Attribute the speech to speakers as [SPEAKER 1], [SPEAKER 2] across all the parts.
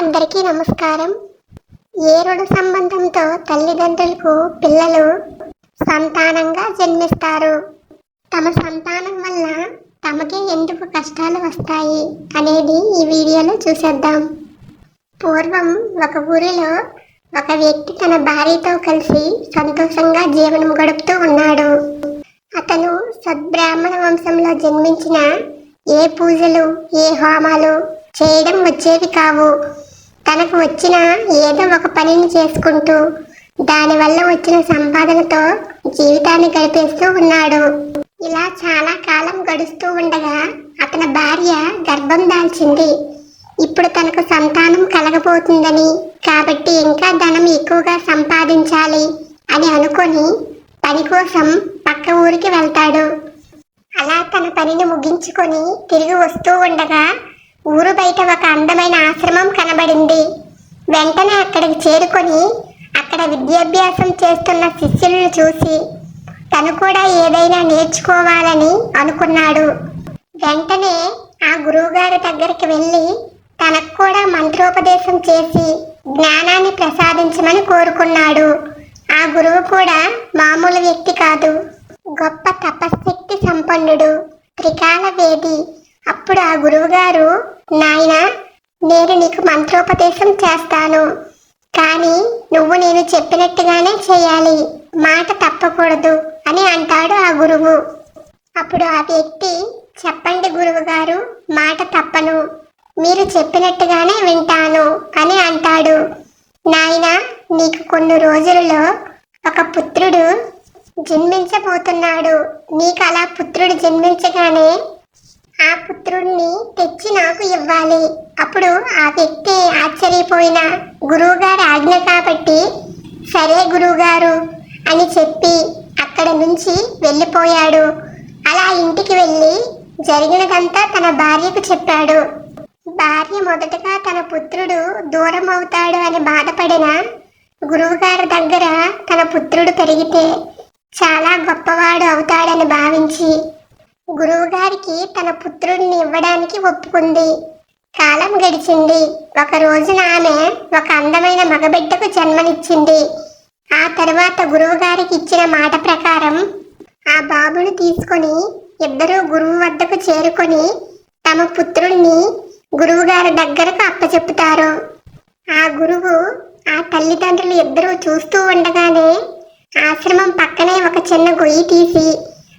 [SPEAKER 1] అందరికీ నమస్కారం. ఏ రుణ సంబంధంతో తల్లిదండ్రులకు పిల్లలు సంతానంగా జన్మిస్తారు? తమ సంతానం వల్ల తమకే ఎందుకు కష్టాలు వస్తాయి అనేది ఈ వీడియోలో చూసేద్దాం. పూర్వం ఒక ఊరిలో ఒక వ్యక్తి తన భార్యతో కలిసి సంతోషంగా జీవనం గడుపుతూ ఉన్నాడు. అతను సద్బ్రాహ్మణ వంశంలో జన్మించిన ఏ పూజలు ఏ హోమాలు చేయడం వచ్చేవి కావు. తనకు వచ్చిన ఏదో ఒక పనిని చేసుకుంటూ దానివల్ల వచ్చిన సంపాదనతో జీవితాన్ని గడిపేస్తూ ఉన్నాడు. ఇలా చాలా కాలం గడుస్తూ ఉండగా అతని భార్య గర్భం దాల్చింది. ఇప్పుడు తనకు సంతానం కలగబోతుందని కాబట్టి ఇంకా ధనం ఎక్కువగా సంపాదించాలి అని అనుకొని పని కోసం పక్క ఊరికి వెళ్తాడు. అలా తన పనిని ముగించుకొని తిరిగి వస్తూ ఉండగా ఊరు బయట ఒక అందమైన ఆశ్రమం కనబడింది. వెంటనే అక్కడికి చేరుకొని అక్కడ విద్యాభ్యాసం చేస్తున్న శిష్యులను చూసి తను కూడా ఏదైనా నేర్చుకోవాలని అనుకున్నాడు. వెంటనే ఆ గురువుగారి దగ్గరికి వెళ్ళి తనకు కూడా మంత్రోపదేశం చేసి జ్ఞానాన్ని ప్రసాదించమని కోరుకున్నాడు. ఆ గురువు కూడా మామూలు వ్యక్తి కాదు గొప్ప తపశక్తి సంపన్నుడు త్రికాల వేది అప్పుడు ఆ గురువుగారు నాయన నేను నీకు మంత్రోపదేశం చేస్తాను. కానీ నువ్వు నేను చెప్పినట్టుగానే చేయాలి. మాట తప్పకూడదు అని అంటాడు ఆ గురువు. అప్పుడు ఆ వ్యక్తి చెప్పండి గురువు గారు మాట తప్పను. మీరు చెప్పినట్టుగానే వింటాను అని అంటాడు. నాయన నీకు కొన్ని రోజులలో ఒక పుత్రుడు జన్మించబోతున్నాడు. నీకు అలా పుత్రుడు జన్మించగానే ఆ పుత్రుడిని తెచ్చి నాకు ఇవ్వాలి. అప్పుడు ఆ వ్యక్తి ఆశ్చర్యపోయిన గురువుగారి ఆజ్ఞ కాబట్టి సరే గురువుగారు అని చెప్పి అక్కడ నుంచి వెళ్ళిపోయాడు. అలా ఇంటికి వెళ్ళి జరిగినదంతా తన భార్యకు చెప్పాడు. భార్య మొదటగా తన పుత్రుడు దూరం అవుతాడు అని బాధపడిన గురువుగారి దగ్గర తన పుత్రుడు పెరిగితే చాలా గొప్పవాడు అవుతాడని భావించి గురువుగారికి తన పుత్రుడిని ఇవ్వడానికి ఒప్పుకుంది. కాలం గడిచింది. ఒక రోజున ఆమె ఒక అందమైన మగబిడ్డకు జన్మనిచ్చింది. ఆ తర్వాత గురువుగారికి ఇచ్చిన మాట ప్రకారం ఆ బాబును తీసుకొని ఇద్దరూ గురువు వద్దకు చేరుకొని తమ పుత్రుణ్ణి గురువుగారి దగ్గరకు అప్పచెప్పుతారు. ఆ గురువు ఆ తల్లిదండ్రులు ఇద్దరూ చూస్తూ ఉండగానే ఆశ్రమం పక్కనే ఒక చిన్న గొయ్యి తీసి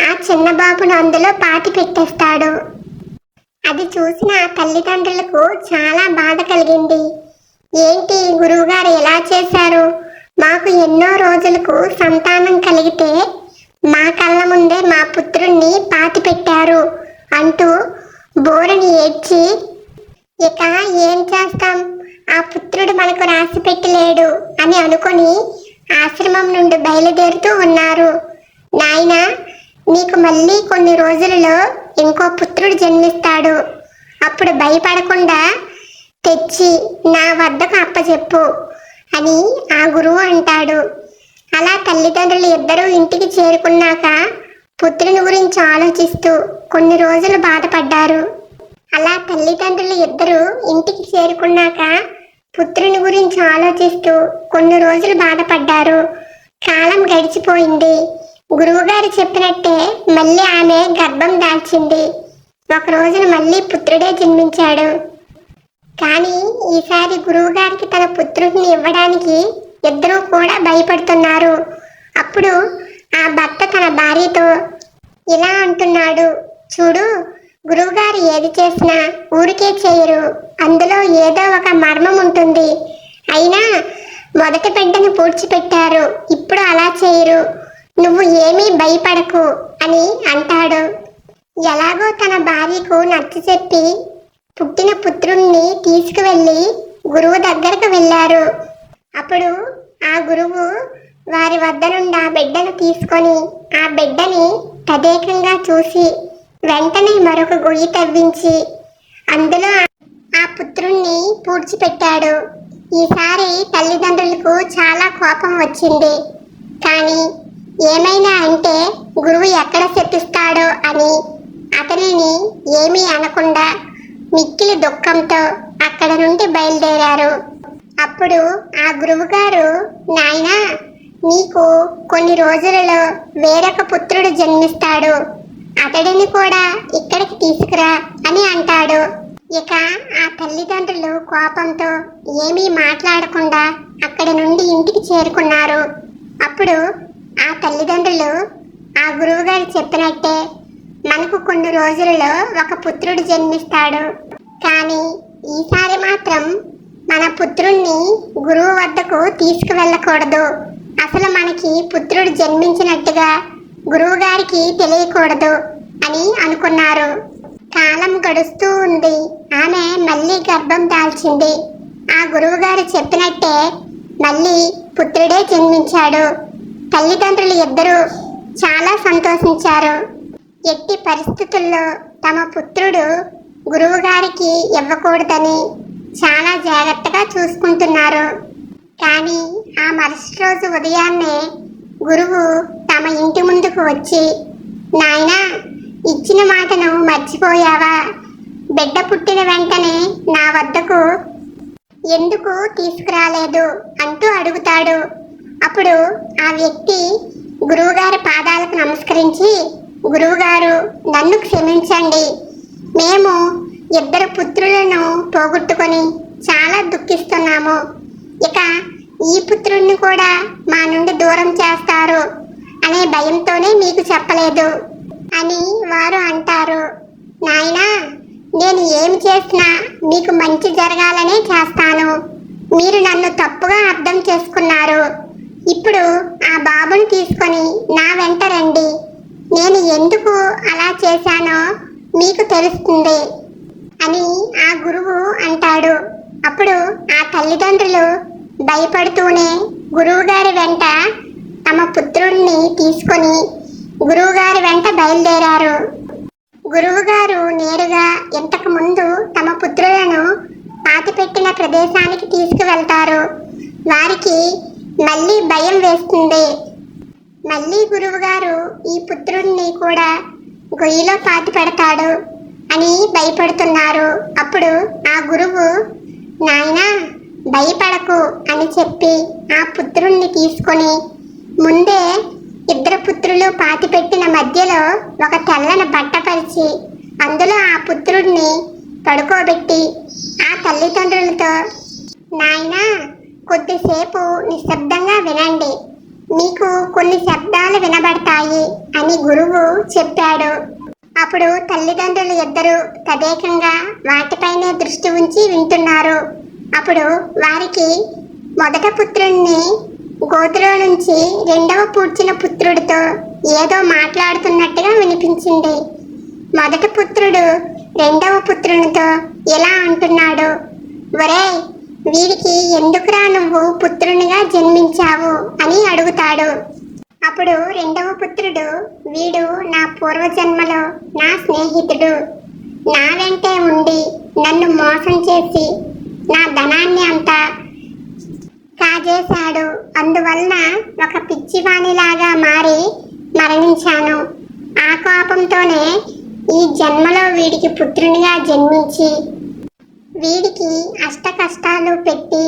[SPEAKER 1] ఆ చిన్న బాబును అందులో పాతి పెట్టేస్తాడు. అది చూసిన తల్లిదండ్రులకు చాలా బాధ కలిగింది. ఏంటి గురువుగారు ఎలా చేశారు? మాకు ఎన్నో రోజులకు సంతానం కలిగితే మా కళ్ళ ముందే మా పుత్రుణ్ణి పాతి పెట్టారు అంటూ బోరని ఏడ్చి ఇక ఏం చేస్తాం? ఆ పుత్రుడు మనకు రాసి పెట్టలేడు అని అనుకొని ఆశ్రమం నుండి బయలుదేరుతూ ఉన్నారు. నాయనా నీకు మళ్ళీ కొన్ని రోజులలో ఇంకో పుత్రుడు జన్మిస్తాడు. అప్పుడు భయపడకుండా తెచ్చి నా వద్దకు అప్పచెప్పు అని ఆ గురువు అంటాడు. అలా తల్లిదండ్రులు ఇద్దరూ ఇంటికి చేరుకున్నాక పుత్రుని గురించి ఆలోచిస్తూ కొన్ని రోజులు బాధపడ్డారు. అలా తల్లిదండ్రులు ఇద్దరు ఇంటికి చేరుకున్నాక పుత్రుని గురించి ఆలోచిస్తూ కొన్ని రోజులు బాధపడ్డారు. కాలం గడిచిపోయింది. గురువుగారు చెప్పినట్టే మళ్ళీ ఆమె గర్భం దాల్చింది. ఒక రోజున మళ్ళీ పుత్రుడే జన్మించాడు. కానీ ఈసారి గురువుగారికి తన పుత్రుడిని ఇవ్వడానికి ఇద్దరూ కూడా భయపడుతున్నారు. అప్పుడు ఆ భర్త తన భార్యతో ఇలా అంటున్నాడు చూడు గురువుగారు ఏది చేసినా ఊరికే చేయరు. అందులో ఏదో ఒక మర్మం ఉంటుంది. అయినా మొదటి బిడ్డను పూడ్చిపెట్టారు. ఇప్పుడు అలా చేయరు. నువ్వు ఏమీ భయపడకు అని అంటాడు. ఎలాగో తన భార్యకు నచ్చ చెప్పి పుట్టిన పుత్రుణ్ణి తీసుకువెళ్ళి గురువు దగ్గరకు వెళ్ళారు. అప్పుడు ఆ గురువు వారి వద్ద నుండి ఆ బిడ్డను తీసుకొని ఆ బిడ్డని తదేకంగా చూసి వెంటనే మరొక గొయ్యి తవ్వించి అందులో ఆ పుత్రుణ్ణి పూడ్చిపెట్టాడు. ఈసారి తల్లిదండ్రులకు చాలా కోపం వచ్చింది. కానీ ఏమైనా అంటే గురువు ఎక్కడ శపిస్తాడో అని అతనిని ఏమీ అనకుండా మిక్కిలి దుఃఖంతో అక్కడ నుండి బయలుదేరారు. అప్పుడు ఆ గురువు గారు నాయనా నీకు కొన్ని రోజులలో వేరొక పుత్రుడు జన్మిస్తాడు. అతడిని కూడా ఇక్కడికి తీసుకురా అని అంటాడు. ఇక ఆ తల్లిదండ్రులు కోపంతో ఏమీ మాట్లాడకుండా అక్కడి నుండి ఇంటికి చేరుకున్నారు. అప్పుడు ఆ తల్లిదండ్రులు ఆ గురువుగారు చెప్పినట్టే మనకు కొన్ని రోజులలో ఒక పుత్రుడు జన్మిస్తాడు. కానీ ఈసారి మాత్రం మన పుత్రుణ్ణి గురువు వద్దకు తీసుకువెళ్ళకూడదు. అసలు మనకి పుత్రుడు జన్మించినట్టుగా గురువుగారికి తెలియకూడదు అని అనుకున్నారు. కాలం గడుస్తూ ఉంది. ఆమె మళ్ళీ గర్భం దాల్చింది. ఆ గురువుగారు చెప్పినట్టే మళ్ళీ పుత్రుడే జన్మించాడు. తల్లిదండ్రులు ఇద్దరూ చాలా సంతోషించారు. ఎట్టి పరిస్థితుల్లో తమ పుత్రుడు గురువుగారికి ఇవ్వకూడదని చాలా జాగ్రత్తగా చూసుకుంటున్నారు. కానీ ఆ మరుసటి రోజు ఉదయాన్నే గురువు తమ ఇంటి ముందుకు వచ్చి నాయనా ఇచ్చిన మాటను మర్చిపోయావా? బిడ్డ పుట్టిన వెంటనే నా వద్దకు ఎందుకు తీసుకురాలేదు? అంటూ అడుగుతాడు. అప్పుడు ఆ వ్యక్తి గురువుగారి పాదాలకు నమస్కరించి గురువుగారు నన్ను క్షమించండి. మేము ఇద్దరు పుత్రులను పోగొట్టుకొని చాలా దుఃఖిస్తున్నాము. ఇక ఈ పుత్రుడిని కూడా మా నుండి దూరం చేస్తారు అనే భయంతోనే మీకు చెప్పలేదు అని వారు అంటారు. నాయనా నేను ఏమి చేసినా మీకు మంచి జరగాలనే చేస్తాను. మీరు నన్ను తప్పుగా అర్థం చేసుకున్నారు. ఇప్పుడు ఆ బాబుని తీసుకొని నా వెంట రండి. నేను ఎందుకు అలా చేశానో మీకు తెలుస్తుంది అని ఆ గురువు అంటాడు. అప్పుడు ఆ తల్లిదండ్రులు భయపడుతూనే గురువుగారి వెంట తమ పుత్రుడిని తీసుకొని గురువుగారి వెంట బయలుదేరారు. గురువుగారు నేరుగా ఇంతకు ముందు తమ పుత్రులను పాతిపెట్టిన ప్రదేశానికి తీసుకువెళ్తారు. వారికి మళ్ళీ భయం వేస్తుంది. మళ్ళీ గురువుగారు ఈ పుత్రుడిని కూడా గొయ్యిలో పాతి పెడతాడు అని భయపడుతున్నారు. అప్పుడు ఆ గురువు నాయనా భయపడకు అని చెప్పి ఆ పుత్రుణ్ణి తీసుకొని ముందే ఇద్దరు పుత్రులు పాతిపెట్టిన మధ్యలో ఒక తెల్లని బట్టపరిచి అందులో ఆ పుత్రుడిని పడుకోబెట్టి ఆ తల్లిదండ్రులతో కొద్దిసేపు నిశ్శబ్దంగా వినండి. మీకు కొన్ని శబ్దాలు వినబడతాయి అని గురువు చెప్పాడు. అప్పుడు తల్లిదండ్రులు ఇద్దరు తదేకంగా వాటిపైనే దృష్టి ఉంచి వింటున్నారు. అప్పుడు వారికి మొదట పుత్రుణ్ణి గోతులో నుంచి రెండవ పూడ్చిన పుత్రుడితో ఏదో మాట్లాడుతున్నట్టుగా వినిపించింది. మొదటి పుత్రుడు రెండవ పుత్రునితో ఇలా అంటున్నాడు ఒరే వీడికి ఎందుకురా నువ్వు పుత్రునిగా జన్మించావు అని అడుగుతాడు. అప్పుడు రెండవ పుత్రుడు వీడు నా పూర్వజన్మలో నా స్నేహితుడు. నా వెంటే ఉండి నన్ను మోసం చేసి నా ధనాన్ని అంతా కాజేశాడు. అందువలన ఒక పిచ్చివాణిలాగా మారి మరణించాను. ఆ కోపంతోనే ఈ జన్మలో వీడికి పుత్రునిగా జన్మించి వీడికి అష్ట కష్టాలు పెట్టి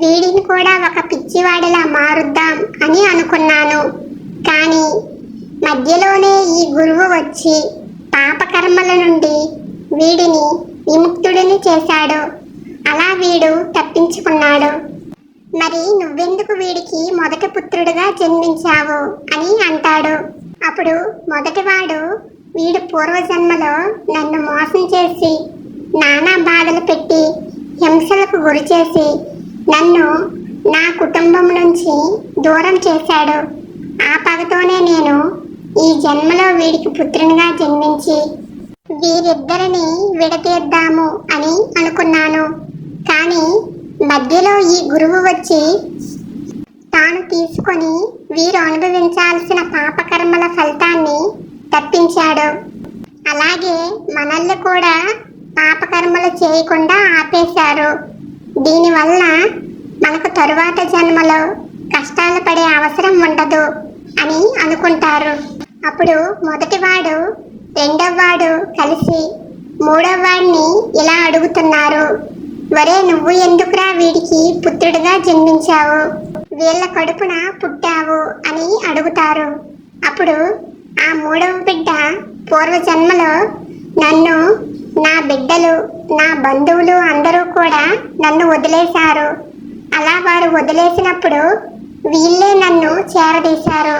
[SPEAKER 1] వీడిని కూడా ఒక పిచ్చివాడిలా మారుద్దాం అని అనుకున్నాను. కానీ మధ్యలోనే ఈ గురువు వచ్చి పాపకర్మల నుండి వీడిని విముక్తుడిని చేశాడు. అలా వీడు తప్పించుకున్నాడు. మరి నువ్వెందుకు వీడికి మొదటి పుత్రుడుగా జన్మించావు అని అంటాడు. అప్పుడు మొదటివాడు వీడు పూర్వజన్మలో నన్ను మోసం చేసి నానా బాధలు పెట్టి హింసలకు గురి చేసి నన్ను నా కుటుంబం నుంచి దూరం చేశాడు. ఆ పగతోనే నేను ఈ జన్మలో వీడికి పుత్రునిగా జన్మించి వీరిద్దరిని విడతీద్దాము అని అనుకున్నాను. కానీ మధ్యలో ఈ గురువు వచ్చి తాను తీసుకొని వీరు అనుభవించాల్సిన పాపకర్మల ఫలితాన్ని తప్పించాడు. అలాగే మనల్ని కూడా పాపకర్మలు చేయకుండా ఆపేశారు. దీనివల్ల మనకు తరువాత జన్మలో కష్టాలు పడే అవసరం ఉండదు అని అనుకుంటారు. అప్పుడు మొదటివాడు రెండవ వాడు కలిసి మూడవవాడిని ఇలా అడుగుతున్నారు. వరే నువ్వు ఎందుకురా వీడికి పుత్రుడిగా జన్మించావు? వీళ్ళ కడుపున పుట్టావు? అని అడుగుతారు. అప్పుడు ఆ మూడవ బిడ్డ పూర్వజన్మలో నన్ను నా బిడ్డలు నా బంధువులు అందరూ కూడా నన్ను వదిలేశారు. అలా వారు వదిలేసినప్పుడు వీళ్ళే నన్ను చేరదీశారు.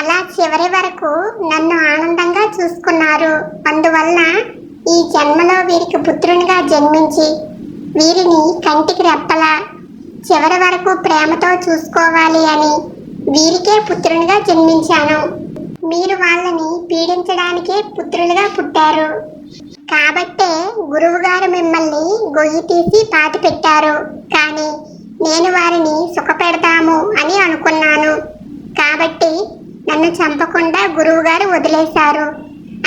[SPEAKER 1] అలా చివరి వరకు నన్ను ఆనందంగా చూసుకున్నారు. అందువల్ల ఈ జన్మలో వీరికి పుత్రునిగా జన్మించి వీరిని కంటికి రెప్పలా చివరి వరకు ప్రేమతో చూసుకోవాలి అని వీరికే పుత్రునిగా జన్మించాను. మీరు వాళ్ళని పీడించడానికే పుత్రులుగా పుట్టారు. కాబట్టే గురువుగారు మిమ్మల్ని గొయ్యి తీసి పాతి పెట్టారు. కానీ నేను వారిని సుఖపెడతాము అని అనుకున్నాను. కాబట్టి నన్ను చంపకుండా గురువుగారు వదిలేశారు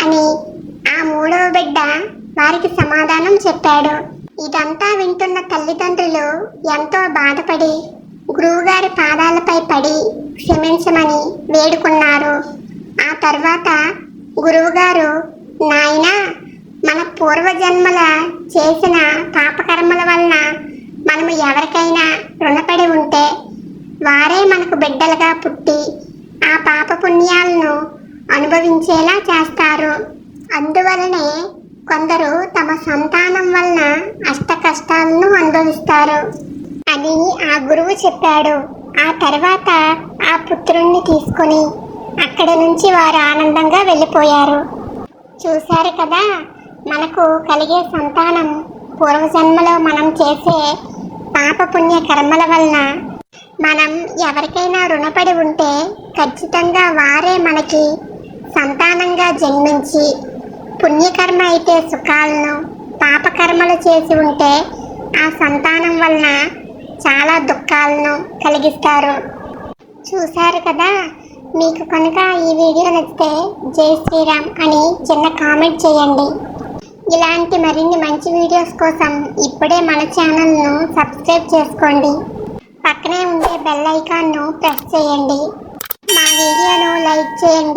[SPEAKER 1] అని ఆ మూడవ బిడ్డ వారికి సమాధానం చెప్పాడు. ఇదంతా వింటున్న తల్లిదండ్రులు ఎంతో బాధపడి గురువుగారి పాదాలపై పడి క్షమించమని వేడుకున్నారు. ఆ తర్వాత గురువుగారు నాయనా మన పూర్వజన్మల చేసిన పాపకర్మల వలన మనము ఎవరికైనా రుణపడి ఉంటే వారే మనకు బిడ్డలుగా పుట్టి ఆ పాప పుణ్యాలను అనుభవించేలా చేస్తారు. అందువలనే కొందరు తమ సంతానం వలన అష్ట కష్టాలను అనుభవిస్తారు. అని ఆ గురువు చెప్పాడు. ఆ తర్వాత ఆ పుత్రుణ్ణి తీసుకొని అక్కడి నుంచి వారు ఆనందంగా వెళ్ళిపోయారు. చూశారు కదా మనకు కలిగే సంతానం పూర్వజన్మలో మనం చేసే పాపపుణ్య కర్మల వలన మనం ఎవరికైనా రుణపడి ఉంటే ఖచ్చితంగా వారే మనకి సంతానంగా జన్మించి పుణ్యకర్మ అయితే సుఖాలను పాపకర్మలు చేసి ఉంటే ఆ సంతానం వలన చాలా దుఃఖాలను కలిగిస్తారు. చూశారు కదా? మీకు కనుక ఈ వీడియో నచ్చితే జై శ్రీరామ్ అని చిన్న కామెంట్ చేయండి. ఇలాంటి మరిన్ని మంచి వీడియోస్ కోసం ఇప్పుడే మన ఛానల్ను సబ్స్క్రైబ్ చేసుకోండి. పక్కనే ఉండే బెల్ ఐకాన్ను ప్రెస్ చేయండి. మా వీడియోను లైక్ చేయండి.